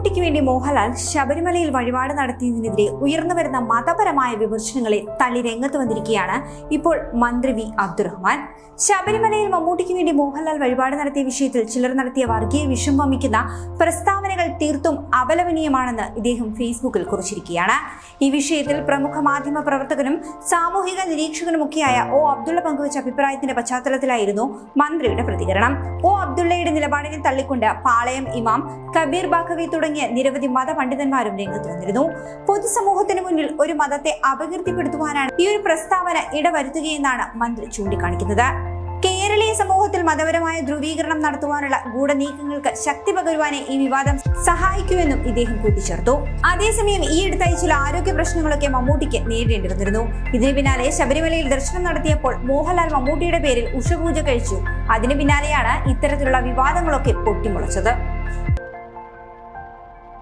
മമ്മൂട്ടിക്ക് വേണ്ടി മോഹൻലാൽ ശബരിമലയിൽ വഴിപാട് നടത്തിയതിനെതിരെ ഉയർന്നു വരുന്ന മതപരമായ വിമർശനങ്ങളെ തള്ളി രംഗത്ത് വന്നിരിക്കുകയാണ് ഇപ്പോൾ മന്ത്രി വി. അബ്ദുറഹ്മാൻ. ശബരിമലയിൽ മമ്മൂട്ടിക്ക് വേണ്ടി മോഹൻലാൽ വഴിപാട് നടത്തിയ വിഷയത്തിൽ ചിലർ നടത്തിയ വർഗീയ വിഷം വമിക്കുന്ന പ്രസ്താവനകൾ തീർത്തും അപലപനീയമാണെന്ന് ഇദ്ദേഹം ഫേസ്ബുക്കിൽ കുറിച്ചിരിക്കുകയാണ്. ഈ വിഷയത്തിൽ പ്രമുഖ മാധ്യമ പ്രവർത്തകനും സാമൂഹിക നിരീക്ഷകനുമൊക്കെയായ ഒ അബ്ദുള്ള പങ്കുവച്ച അഭിപ്രായത്തിന്റെ പശ്ചാത്തലത്തിലായിരുന്നു മന്ത്രിയുടെ പ്രതികരണം. ഒ അബ്ദുള്ളയുടെ നിലപാടിനെ തള്ളിക്കൊണ്ട് പാളയം ഇമാം കബീർ ബാഖവി തുടങ്ങിയ നിരവധി മതപണ്ഡിതന്മാരും രംഗത്ത് വന്നിരുന്നു. പൊതുസമൂഹത്തിന് മുന്നിൽ ഒരു മതത്തെ അപകീർത്തിപ്പെടുത്തുവാനാണ് ഈ ഒരു പ്രസ്താവന ഇടവരുത്തുകയെന്നാണ് മന്ത്രി ചൂണ്ടിക്കാണിക്കുന്നത്. കേരളീയ സമൂഹത്തിൽ മതപരമായ ധ്രുവീകരണം നടത്തുവാനുള്ള ഗൂഢനീക്കങ്ങൾക്ക് ശക്തി പകരുവാനേ ഈ വിവാദം സഹായിക്കുമെന്നും ഇദ്ദേഹം കൂട്ടിച്ചേർത്തു. അതേസമയം ഈ അടുത്തായി ചില ആരോഗ്യ പ്രശ്നങ്ങളൊക്കെ മമ്മൂട്ടിക്ക് നേരിടേണ്ടി വന്നിരുന്നു ഇതിന് പിന്നാലെ ശബരിമലയിൽ ദർശനം നടത്തിയപ്പോൾ മോഹൻലാൽ മമ്മൂട്ടിയുടെ പേരിൽ ഉഷപൂജ കഴിച്ചു. അതിന് പിന്നാലെയാണ് ഇത്തരത്തിലുള്ള വിവാദങ്ങളൊക്കെ പൊട്ടിമുളച്ചത്.